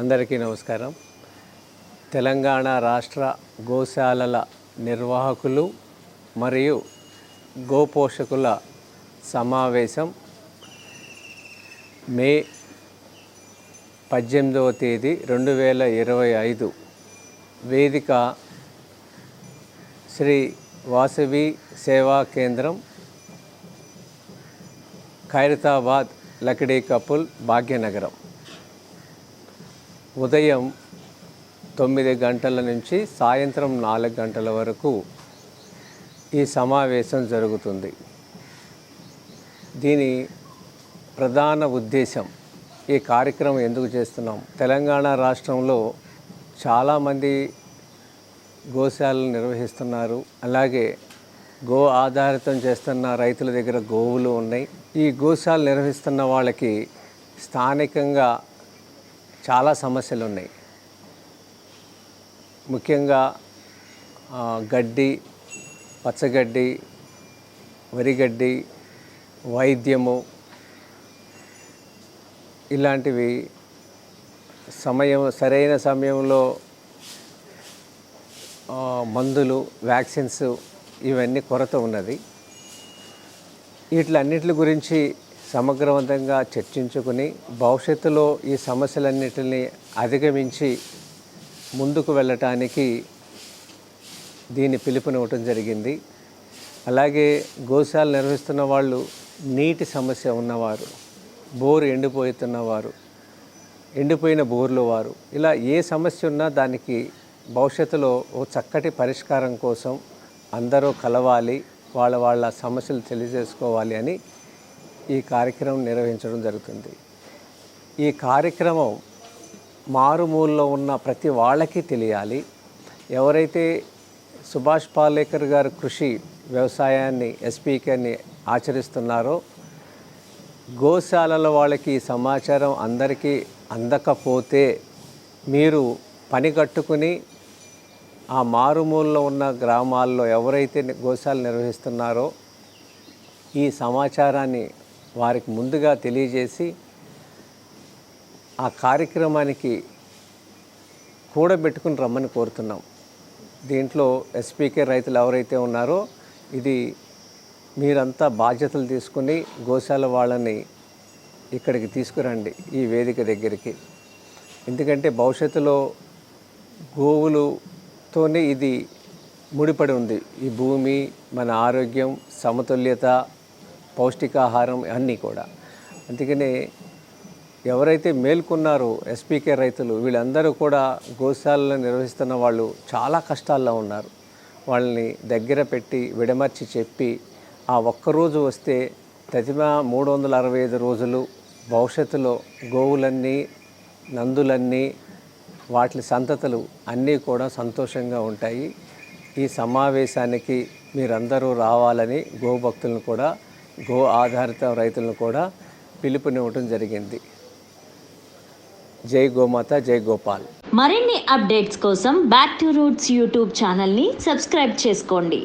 అందరికీ నమస్కారం. తెలంగాణ రాష్ట్ర గోశాలల నిర్వాహకులు మరియు గోపోషకుల సమావేశం మే పద్దెనిమిదవ తేదీ రెండు వేల ఇరవై ఐదు. వేదిక శ్రీ వాసవి సేవా కేంద్రం ఖైరతాబాద్ లకిడీ కపుల్ భాగ్యనగరం. ఉదయం తొమ్మిది గంటల నుంచి సాయంత్రం నాలుగు గంటల వరకు ఈ సమావేశం జరుగుతుంది. దీని ప్రధాన ఉద్దేశం ఈ కార్యక్రమం ఎందుకు చేస్తున్నాం? తెలంగాణ రాష్ట్రంలో చాలామంది గోశాలలు నిర్వహిస్తున్నారు. అలాగే గో ఆధారితం చేస్తున్న రైతుల దగ్గర గోవులు ఉన్నాయి. ఈ గోశాలు నిర్వహిస్తున్న వాళ్ళకి స్థానికంగా చాలా సమస్యలు ఉన్నాయి. ముఖ్యంగా గడ్డి పచ్చగడ్డి వరిగడ్డి వైద్యము ఇలాంటివి సమయం సరైన సమయంలో మందులు వ్యాక్సిన్స్ ఇవన్నీ కొరత ఉన్నది. వీటిలన్నిటి గురించి సమగ్రవంతంగా చర్చించుకుని భవిష్యత్తులో ఈ సమస్యలన్నిటిని అధిగమించి ముందుకు వెళ్ళటానికి దీని పిలుపునివ్వటం జరిగింది. అలాగే గోశాలు నిర్వహిస్తున్న వాళ్ళు నీటి సమస్య ఉన్నవారు బోరు ఎండిపోతున్నవారు ఎండిపోయిన బోర్లు వారు. ఇలా ఏ సమస్య ఉన్నా దానికి భవిష్యత్తులో ఓ చక్కటి పరిష్కారం కోసం అందరూ కలవాలి వాళ్ళ వాళ్ళ సమస్యలు తెలియజేసుకోవాలి అని ఈ కార్యక్రమం నిర్వహించడం జరుగుతుంది. ఈ కార్యక్రమం మారుమూలలో ఉన్న ప్రతి వాళ్ళకి తెలియాలి. ఎవరైతే సుభాష్ పాలేకర్ గారు కృషి వ్యవసాయాన్ని ఎస్పీకేని ఆచరిస్తున్నారో గోశాలల వాళ్ళకి ఈ సమాచారం అందరికీ అందకపోతే మీరు పని కట్టుకుని ఆ మారుమూలలో ఉన్న గ్రామాల్లో ఎవరైతే గోశాల నిర్వహిస్తున్నారో ఈ సమాచారాన్ని వారికి ముందుగా తెలియజేసి ఆ కార్యక్రమానికి కూడబెట్టుకుని రమ్మని కోరుతున్నాం. దీంట్లో ఎస్పీకే రైతులు ఎవరైతే ఉన్నారో ఇది మీరంతా బాధ్యతలు తీసుకుని గోశాల వాళ్ళని ఇక్కడికి తీసుకురండి ఈ వేదిక దగ్గరికి. ఎందుకంటే భవిష్యత్తులో గోవులతోనే ఇది ముడిపడి ఉంది. ఈ భూమి మన ఆరోగ్యం సమతుల్యత పౌష్టికాహారం అన్నీ కూడా. అందుకనే ఎవరైతే మేల్కొన్నారో ఎస్పీకే రైతులు వీళ్ళందరూ కూడా గోశాలను నిర్వహిస్తున్న వాళ్ళు చాలా కష్టాల్లో ఉన్నారు. వాళ్ళని దగ్గర పెట్టి విడమర్చి చెప్పి ఆ ఒక్కరోజు వస్తే ప్రతిమ మూడు వందల అరవై ఐదు రోజులు భవిష్యత్తులో గోవులన్నీ నందులన్నీ వాటి సంతతులు అన్నీ కూడా సంతోషంగా ఉంటాయి. ఈ సమావేశానికి మీరందరూ రావాలని గోభక్తులను కూడా గో ఆధారిత రైతులను కూడా పిలుపునివ్వటం జరిగింది. జై గోమాత జై గోపాల్. మరిన్ని అప్డేట్స్ కోసం బ్యాక్ టు రూట్స్ యూట్యూబ్ ఛానల్ని సబ్స్క్రైబ్ చేసుకోండి.